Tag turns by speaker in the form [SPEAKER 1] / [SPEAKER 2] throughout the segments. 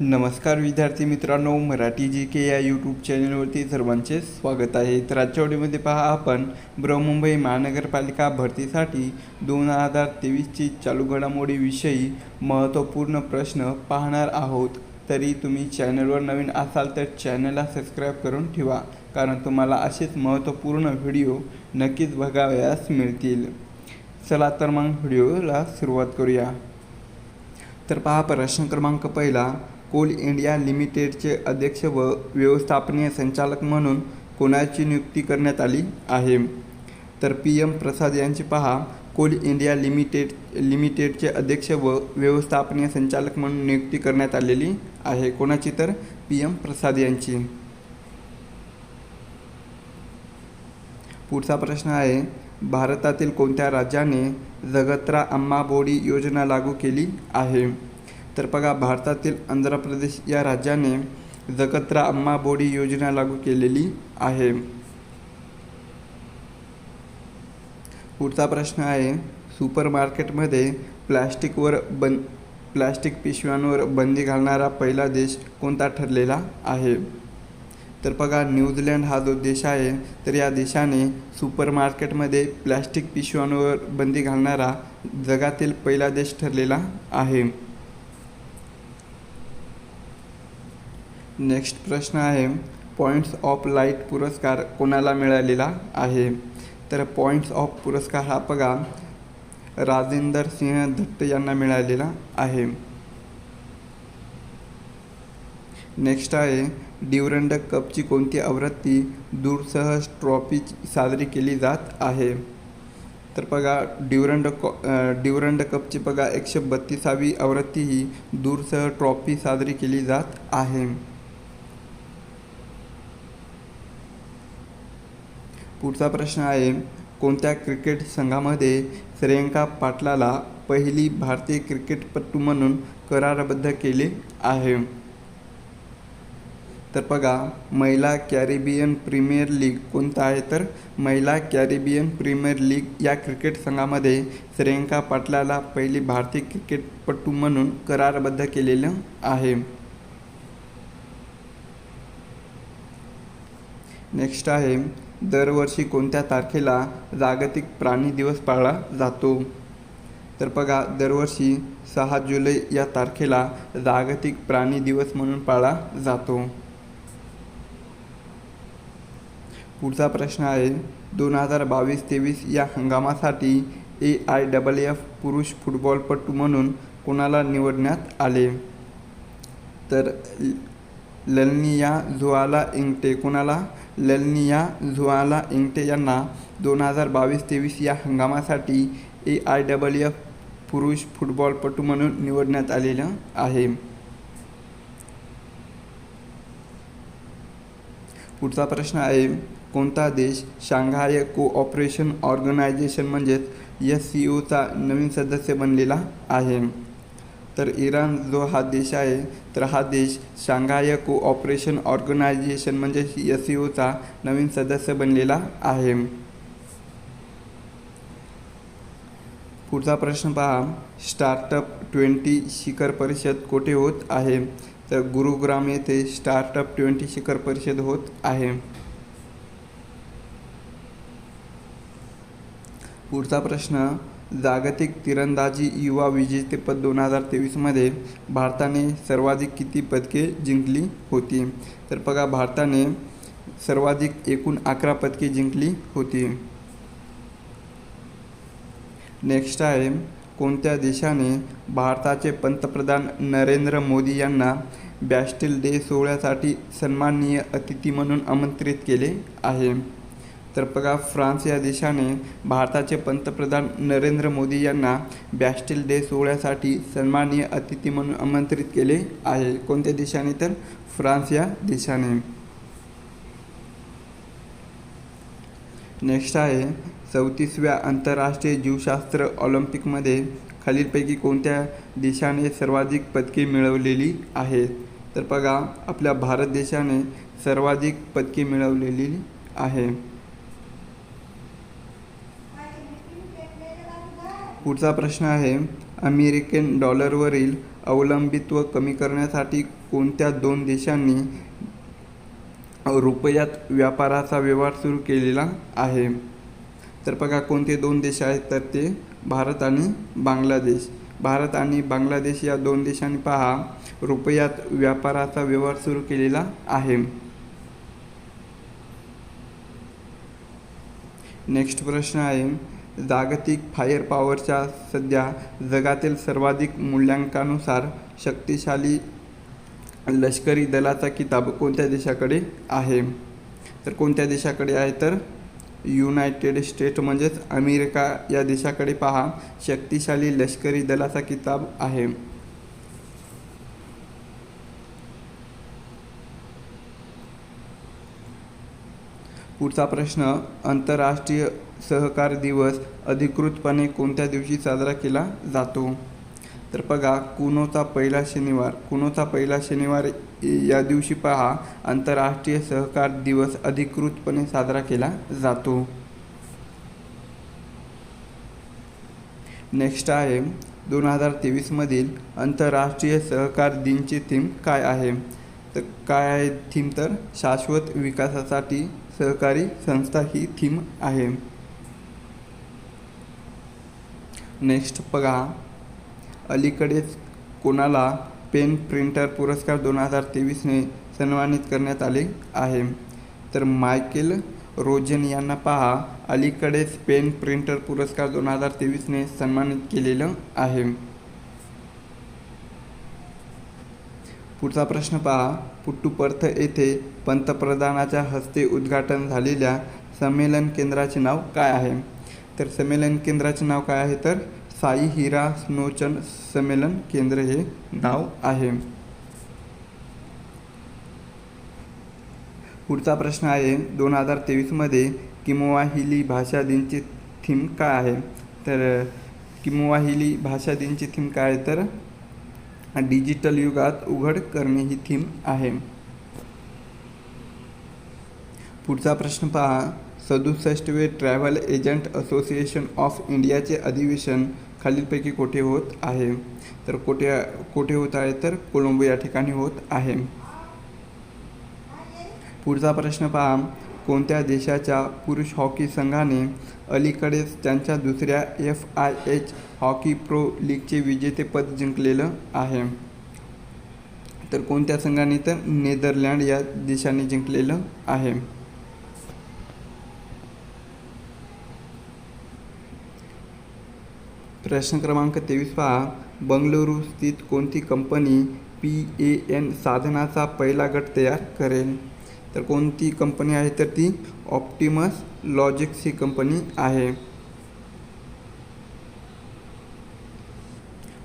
[SPEAKER 1] नमस्कार विद्यार्थी मित्रांनो मराठी जी के या यूट्यूब चॅनलवरती सर्वांचे स्वागत आहे. तर आजच्या व्हिडिओमध्ये पहा आपण बृहमुंबई महानगरपालिका भरतीसाठी दोन हजार तेवीसची चालू घडामोडीविषयी महत्त्वपूर्ण प्रश्न पाहणार आहोत. तरी तुम्ही चॅनलवर नवीन असाल तर चॅनलला सबस्क्राईब करून ठेवा कारण तुम्हाला असेच महत्त्वपूर्ण व्हिडिओ नक्कीच बघावयास मिळतील. चला तर मग व्हिडिओला सुरुवात करूया. तर पहा प्रश्न क्रमांक पहिला. कोल इंडिया लिमिटेडचे अध्यक्ष व व्यवस्थापनीय संचालक म्हणून कोणाची नियुक्ती करण्यात आली आहे? तर पी एम प्रसाद यांची पहा. कोल इंडिया लिमिटेड लिमिटेडचे अध्यक्ष व व्यवस्थापनीय संचालक म्हणून नियुक्ती करण्यात आलेली आहे. कोणाची तर? पी एम प्रसाद यांची. पुढचा प्रश्न आहे. भारतातील कोणत्या राज्याने जगत्रा अम्मा बोडी योजना लागू केली आहे? तर बघा भारतातील आंध्र प्रदेश या राज्याने जगत्रा अम्मा बोडी योजना लागू केलेली आहे. पुढचा प्रश्न आहे सुपर मार्केटमध्ये प्लॅस्टिकवर बन प्लॅस्टिक पिशव्यांवर बंदी घालणारा पहिला देश कोणता ठरलेला आहे? तर बघा न्यूझीलंड हा जो देश आहे तर या देशाने सुपर मार्केटमध्ये प्लॅस्टिक पिशव्यांवर बंदी घालणारा जगातील पहिला देश ठरलेला आहे. नेक्स्ट प्रश्न आहे पॉईंट्स ऑफ लाइट पुरस्कार कोणाला मिळालेला आहे? तर पॉईंट्स ऑफ पुरस्कार हा बघा राजेंदर सिंह दत्त यांना मिळालेला आहे. नेक्स्ट आहे ड्युरंड कपची कोणती आवृत्ती दूरसह ट्रॉफी साजरी केली जात आहे? तर बघा ड्युरंड कॉ ड्युरंड कपची बघा एकशे बत्तीसावी आवृत्ती ही दूरसह ट्रॉफी साजरी केली जात आहे. पुढचा प्रश्न आहे कोणत्या क्रिकेट संघामध्ये श्रेयंका पाटलाला पहिली भारतीय क्रिकेटपटू म्हणून करारबद्ध केले आहे? तर बघा महिला कॅरिबियन प्रीमियर लीग कोणता आहे? तर महिला कॅरिबियन प्रीमियर लीग या क्रिकेट संघामध्ये श्रेयंका पाटलाला पहिली भारतीय क्रिकेटपटू म्हणून करारबद्ध केलेलं आहे. नेक्स्ट आहे दरवर्षी कोणत्या तारखेला जागतिक प्राणी दिवस पाळला जातो? तर बघा दरवर्षी सहा जुलै या तारखेला जागतिक प्राणी दिवस म्हणून पाळला जातो. पुढचा प्रश्न आहे दोन हजार बावीस तेवीस या हंगामासाठी ए आय डबल एफ पुरुष फुटबॉलपटू म्हणून कोणाला निवडण्यात आले? तर ललनिया झुआला इंगटे. कोणाला? ललनिया झुआला इंगटे यांना दोन हजार बावीस तेवीस या हंगामासाठी ए आय डबल एफ पुरुष फुटबॉलपटू म्हणून निवडण्यात आलेलं आहे. पुढचा प्रश्न आहे कोणता देश शांघाय कोऑपरेशन ऑर्गनायझेशन म्हणजेच एस सी ओचा नवीन सदस्य बनलेला आहे? तर इराण जो हा देश आहे तर हा देश शांघाय कोऑपरेशन ऑर्गनायझेशन म्हणजे एस सी ओचा नवीन सदस्य बनलेला आहे. पुढचा प्रश्न पहा. स्टार्टअप ट्वेंटी शिखर परिषद कोठे होत आहे? तर गुरुग्राम येथे स्टार्टअप ट्वेंटी शिखर परिषद होत आहे. पुढचा प्रश्न जागतिक तिरंदाजी युवा विजेतेपद दोन हजार तेवीसमध्ये भारताने सर्वाधिक किती पदके जिंकली होती? तर बघा भारताने सर्वाधिक एकूण अकरा पदके जिंकली होती. नेक्स्ट आहे कोणत्या देशाने भारताचे पंतप्रधान नरेंद्र मोदी यांना बॅस्टिल डे सोहळ्यासाठी सन्माननीय अतिथी म्हणून आमंत्रित केले आहे? तर बघा फ्रान्स या देशाने भारताचे पंतप्रधान नरेंद्र मोदी यांना बॅस्टिल डे सोहळ्यासाठी सन्माननीय अतिथी म्हणून आमंत्रित केले आहे. कोणत्या देशाने तर? फ्रान्स या देशाने. नेक्स्ट आहे चौतीसव्या आंतरराष्ट्रीय जीवशास्त्र ऑलिम्पिकमध्ये खालीलपैकी कोणत्या देशाने सर्वाधिक पदके मिळवलेली आहेत? तर बघा आपल्या भारत देशाने सर्वाधिक पदके मिळवलेली आहे. पुढचा प्रश्न आहे अमेरिकन डॉलरवरील अवलंबित्व कमी करण्यासाठी कोणत्या दोन देशांनी रुपयात व्यापाराचा व्यवहार सुरू केलेला आहे? तर बघा कोणते दोन देश आहेत? तर ते भारत आणि बांगलादेश. भारत आणि बांगलादेश या दोन देशांनी पहा रुपयात व्यापाराचा व्यवहार सुरू केलेला आहे. नेक्स्ट प्रश्न आहे जागतिक फायर पॉवरच्या सध्या जगातील सर्वाधिक मूल्यांकानुसार शक्तिशाली लष्करी दलाचा किताब कोणत्या देशाकडे आहे? तर कोणत्या देशाकडे आहे? तर युनायटेड स्टेट म्हणजेच अमेरिका या देशाकडे पहा. शक्तिशाली लष्करी दलाचा किताब आहे. पुढचा प्रश्न आंतरराष्ट्रीय सहकार दिवस अधिकृतपणे कोणत्या दिवशी साजरा केला जातो? तर बघा कुनोचा पहिला शनिवार कुनोचा पहिला शनिवार या दिवशी पहा आंतरराष्ट्रीय सहकार दिवस अधिकृतपणे साजरा केला जातो. नेक्स्ट आहे दोन हजार तेवीसमधील आंतरराष्ट्रीय सहकार दिनची थीम काय आहे? तर काय आहे थीम तर शाश्वत विकासासाठी सहकारी संस्था ही थीम आहे. नेक्स्ट बघा. अलीकडेच कोणाला पेन प्रिंटर पुरस्कार दोन हजार तेवीसने सन्मानित करण्यात आले आहे. तर मायकेल रोजन यांना पहा. अलीकडेच पेन प्रिंटर पुरस्कार दोन हजार तेवीसने सन्मानित केलेलं आहे. पुढचा प्रश्न पहा. पुट्टुपर्थ येथे पंतप्रधानाच्या हस्ते उद्घाटन झालेल्या संमेलन केंद्राचे नाव काय आहे? तर संमेलन केंद्राचे नाव काय आहे तर? साई हिरा स्नोचन संमेलन केंद्र हे नाव आहे. पुढचा प्रश्न आहे दोन हजार तेवीसमध्ये किमोवाहिली भाषा दिनची थीम काय आहे? तर किमोवाहिली भाषा दिनची थीम काय आहे तर? डिजिटल युगात उघड करणे ही थीम आहे. पुढचा प्रश्न पहा सदुसष्टवे ट्रॅव्हल एजंट असोसिएशन ऑफ इंडियाचे अधिवेशन खालीलपैकी कोठे होत आहे? तर कोठे कोठे होत आहे? तर कोलंबो या ठिकाणी होत आहे. पुढचा प्रश्न पहा. कोणत्या देशाच्या पुरुष हॉकी संघाने अलीकडेच त्यांच्या दुसऱ्या F I H hockey pro लीगचे विजेतेपद जिंकलेलं आहे? तर कोणत्या संघाने तर नेदरलँड या देशाने जिंकलेलं आहे? प्रश्न क्रमांक तेवीस पहा. बंगळुरू स्थित कोणती कंपनी पी ए एन साधनाचा पहिला गट तयार करेल? तर कोणती कंपनी आहे? तर ती ऑप्टिमस लॉजिक्स ही कंपनी आहे.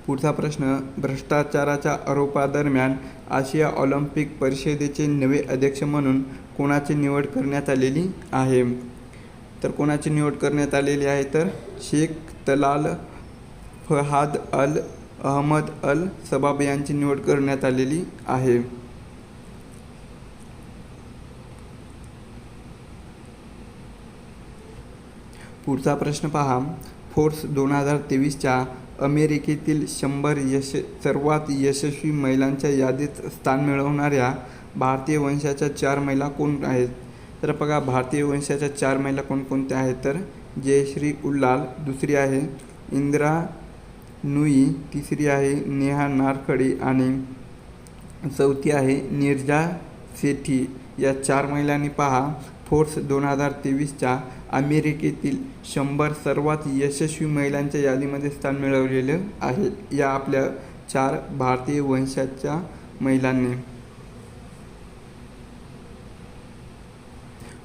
[SPEAKER 1] पुढचा प्रश्न भ्रष्टाचाराच्या आरोपादरम्यान आशिया ऑलिम्पिक परिषदेचे नवे अध्यक्ष म्हणून कोणाची निवड करण्यात आलेली आहे? तर कोणाची निवड करण्यात आलेली आहे? तर Sheikh Talal Fahad Al Ahmad Al Sabah यांची निवड करण्यात आलेली आहे. पुढचा प्रश्न पहा. फोर्स दोन हजार तेवीसच्या अमेरिकेतील शंभर यश सर्वात यशस्वी महिलांच्या यादीत स्थान मिळवणाऱ्या भारतीय वंशाच्या चार महिला कोण आहेत? तर बघा भारतीय वंशाच्या चार महिला कोणकोणत्या आहेत? तर जयश्री उल्लाल दुसरी आहे इंदिरा नुई तिसरी आहे नेहा नारखडी आणि चौथी आहे निर्जा सेठी या चार महिलांनी पहा फोर्स दोन हजार तेवीसच्या अमेरिकेतील शंभर सर्वात यशस्वी महिलांच्या यादीमध्ये स्थान मिळवलेलं आहे. या आपल्या चार भारतीय वंशाच्या महिलांनी.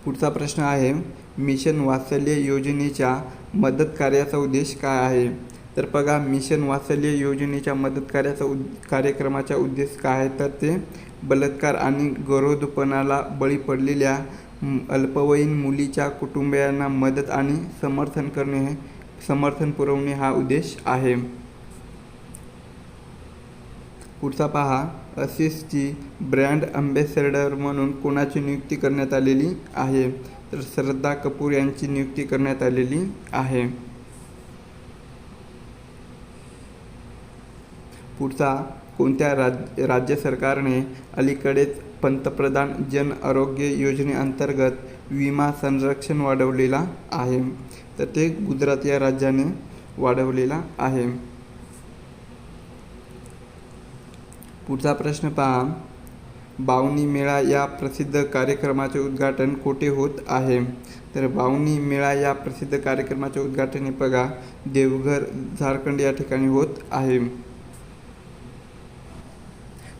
[SPEAKER 1] पुढचा प्रश्न आहे मिशन वात्सल्य योजनेच्या मदत कार्याचा उद्देश काय आहे? तर बघा मिशन वात्सल्य योजनेच्या मदत कार्याचा उद कार्यक्रमाचा उद्देश काय आहे? तर ते बलात्कार आणि गरोदपणाला बळी पडलेल्या अल्पवयीन मुलीच्या कुटुंबियांना मदत आणि समर्थन करणे समर्थन पुरवणे हा उद्देश आहे. पुढचा पहा. असिसची ब्रँड अम्बॅसेडर म्हणून कोणाची नियुक्ती करण्यात आलेली आहे? तर श्रद्धा कपूर यांची नियुक्ती करण्यात आलेली आहे. पुढचा कोणत्या राज राज्य सरकारने अलीकडेच पंतप्रधान जन आरोग्य योजनेअंतर्गत विमा संरक्षण वाढवलेला आहे? तर ते गुजरात या राज्याने वाढवलेला आहे. पुढचा प्रश्न पहा. बावनी मेळा या प्रसिद्ध कार्यक्रमाचे उद्घाटन कोठे होत आहे? तर बावनी मेळा या प्रसिद्ध कार्यक्रमाचे उद्घाटन हे बघा देवघर झारखंड या ठिकाणी होत आहे.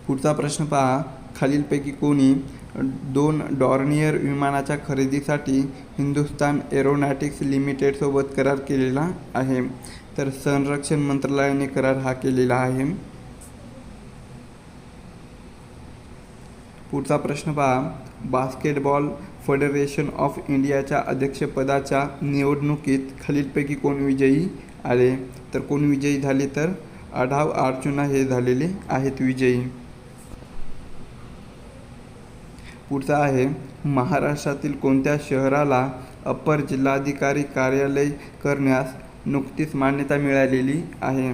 [SPEAKER 1] पुढचा प्रश्न पहा. खालीलपैकी कोणी दोन डॉर्नियर विमानाच्या खरेदीसाठी हिंदुस्तान एरोनॅटिक्स लिमिटेडसोबत करार केलेला आहे. तर संरक्षण मंत्रालयाने करार हा केलेला आहे. पुढचा प्रश्न पहा. बास्केटबॉल फेडरेशन ऑफ इंडियाच्या अध्यक्षपदाच्या निवडणुकीत खालीलपैकी कोण विजयी आले? तर कोण विजयी झाले? तर आढाव अर्जुना हे झालेले आहेत विजयी. पुढचा आहे. महाराष्ट्रातील कोणत्या शहराला अप्पर जिल्हाधिकारी कार्यालय करण्यास नुकतीच मान्यता मिळालेली आहे?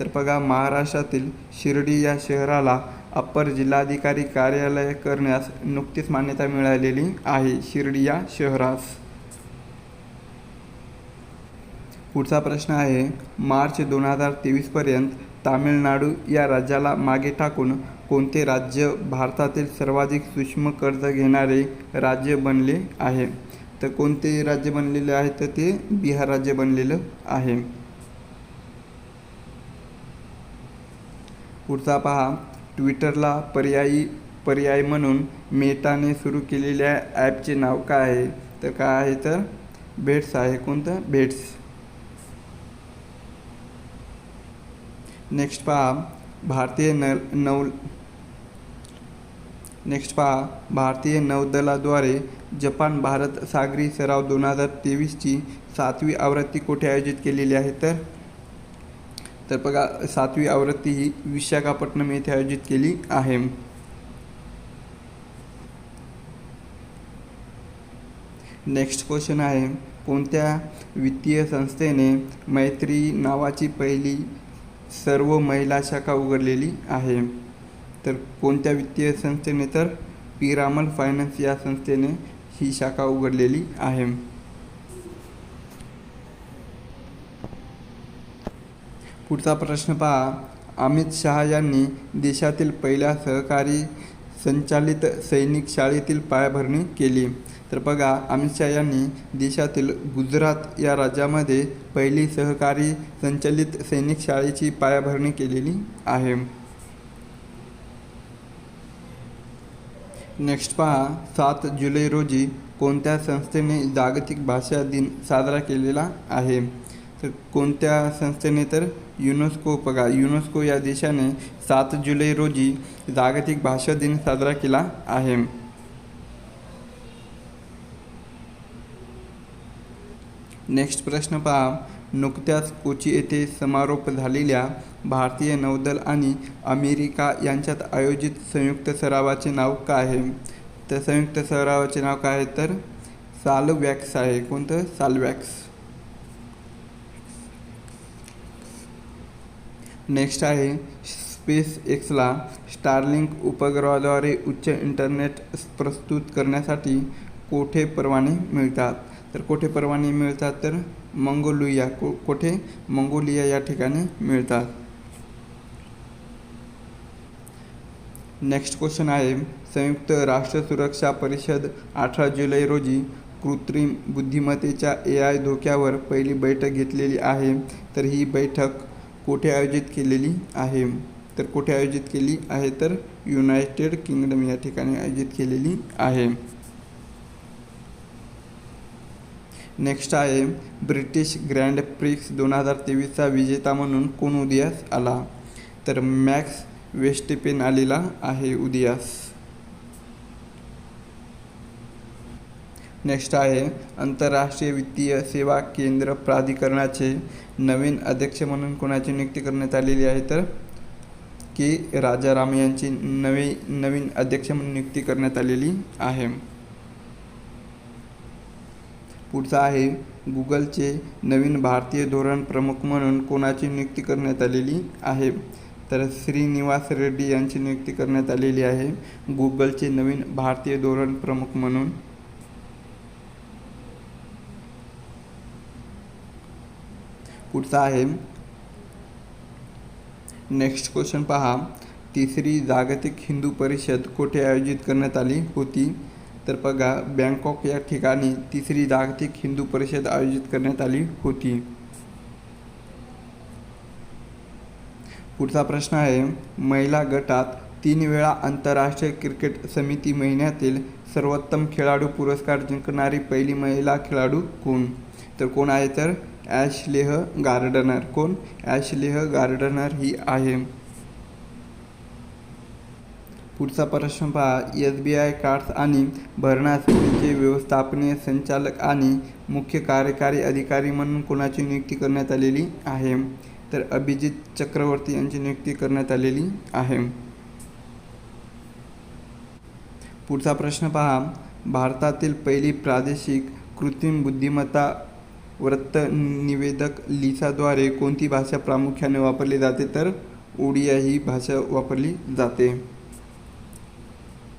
[SPEAKER 1] तर बघा महाराष्ट्रातील शिर्डी या शहराला अप्पर जिल्हाधिकारी कार्यालय करण्यास नुकतीच मान्यता मिळालेली आहे. शिर्डी या शहरास. पुढचा प्रश्न आहे मार्च दोन हजार तेवीसपर्यंत तामिळनाडू या राज्याला मागे टाकून कोणते राज्य भारतातील सर्वाधिक सूक्ष्म कर्ज घेणारे राज्य बनले आहे? तर कोणते राज्य बनलेले आहे? तर ते बिहार राज्य बनलेलं आहे. पुढचा पहा. ट्विटरला पर्यायी पर्याय म्हणून मेटाने सुरू केलेल्या ॲपचे नाव काय आहे? तर काय आहे? तर भेट्स आहे. कोणतं? भेट्स नेक्स्ट पहा. भारतीय न नौ नेक्स्ट पहा भारतीय नौदलाद्वारे जपान भारत सागरी सराव दोन हजार तेवीसची सातवी आवृत्ती कुठे आयोजित केलेली आहे तर? तर बघा सातवी आवृत्ती ही विशाखापट्टणम येथे आयोजित केली आहे. नेक्स्ट क्वेश्चन आहे कोणत्या वित्तीय संस्थेने मैत्री नावाची पहिली सर्व महिला शाखा उघडलेली आहे? तर कोणत्या वित्तीय संस्थेने तर पिरामल फायनान्स या संस्थेने ही शाखा उघडलेली आहे? पुढचा प्रश्न पहा. अमित शहा यांनी देशातील पहिल्या सहकारी संचालित सैनिक शाळेतील पायाभरणी केली. तर बघा अमित शहा यांनी देशातील गुजरात या राज्यामध्ये पहिली सहकारी संचलित सैनिक शाळेची पायाभरणी केलेली आहे. नेक्स्ट पहा, सात जुलै रोजी कोणत्या संस्थेने जागतिक भाषा दिन साजरा केलेला आहे? तर कोणत्या संस्थेने तर? युनेस्को बघा, युनेस्को या देशाने सात जुलै रोजी जागतिक भाषा दिन साजरा आहे. नेक्स्ट प्रश्न पहा नुकत्याच कोची येथे समारोप झालेल्या भारतीय नौदल आणि अमेरिका यांच्यात आयोजित संयुक्त सरावाचे नाव काय आहे? तर संयुक्त सरावाचे नाव काय आहे? तर सालवॅक्स आहे. कोणतं? सालवॅक्स नेक्स्ट आहे स्पेस एक्सला स्टारलिंक उपग्रहाद्वारे उच्च इंटरनेट प्रस्तुत करण्यासाठी कोठे परवाने मिळतात? तर कोठे परवाने मिळतात? तर मंगोलिया को कोठे? मंगोलिया या ठिकाणी मिळतात. नेक्स्ट क्वेश्चन आहे संयुक्त राष्ट्र सुरक्षा परिषद अठरा जुलै रोजी कृत्रिम बुद्धिमत्तेच्या ए आय धोक्यावर पहिली बैठक घेतलेली आहे तर ही बैठक कोठे आयोजित केलेली आहे? तर कुठे आयोजित केली आहे तर युनायटेड किंगडम या ठिकाणी आयोजित केलेली आहे. नेक्स्ट आहे ब्रिटिश ग्रँड प्रिक्स दोन हजार तेवीसचा विजेता म्हणून कोण उदयास आला? तर मॅक्स वेस्टिपेन आलेला आहे उदयास. नेक्स्ट आहे आंतरराष्ट्रीय वित्तीय सेवा केंद्र प्राधिकरणाचे नवीन अध्यक्ष म्हणून कोणाची नियुक्ती करण्यात आलेली आहे? तर के. राजाराम यांची नवे नवीन अध्यक्ष म्हणून नियुक्ती करण्यात आलेली आहे. पुढचा आहे. गुगलचे नवीन भारतीय धोरण प्रमुख म्हणून कोणाची नियुक्ती करण्यात आलेली आहे? तर श्रीनिवास रेड्डी यांची नियुक्ती करण्यात आलेली आहे. गुगलचे नवीन भारतीय धोरण प्रमुख म्हणून. पुढचा आहे. नेक्स्ट क्वेश्चन पहा. तिसरी जागतिक हिंदू परिषद कुठे आयोजित करण्यात आली होती? तर बघा बँकॉक या ठिकाणी तिसरी जागतिक हिंदू परिषद आयोजित करण्यात आली होती. पुढचा प्रश्न आहे महिला गटात तीन वेळा आंतरराष्ट्रीय क्रिकेट समिती महिन्यातील सर्वोत्तम खेळाडू पुरस्कार जिंकणारी पहिली महिला खेळाडू कोण? तर कोण आहे? तर ॲशलेह गार्डनर. कोण? ॲशलेह गार्डनर ही आहे. पुढचा प्रश्न पहा. एस बी आय कार्ड्स आणि भरणा सेवेचे व्यवस्थापनीय संचालक आणि मुख्य कार्यकारी अधिकारी म्हणून कोणाची नियुक्ती करण्यात आलेली आहे? तर अभिजित चक्रवर्ती यांची नियुक्ती करण्यात आलेली आहे. पुढचा प्रश्न पहा. भारतातील पहिली प्रादेशिक कृत्रिम बुद्धिमत्ता वृत्त निवेदक लिसाद्वारे कोणती भाषा प्रामुख्याने वापरली जाते? तर ओडिया ही भाषा वापरली जाते.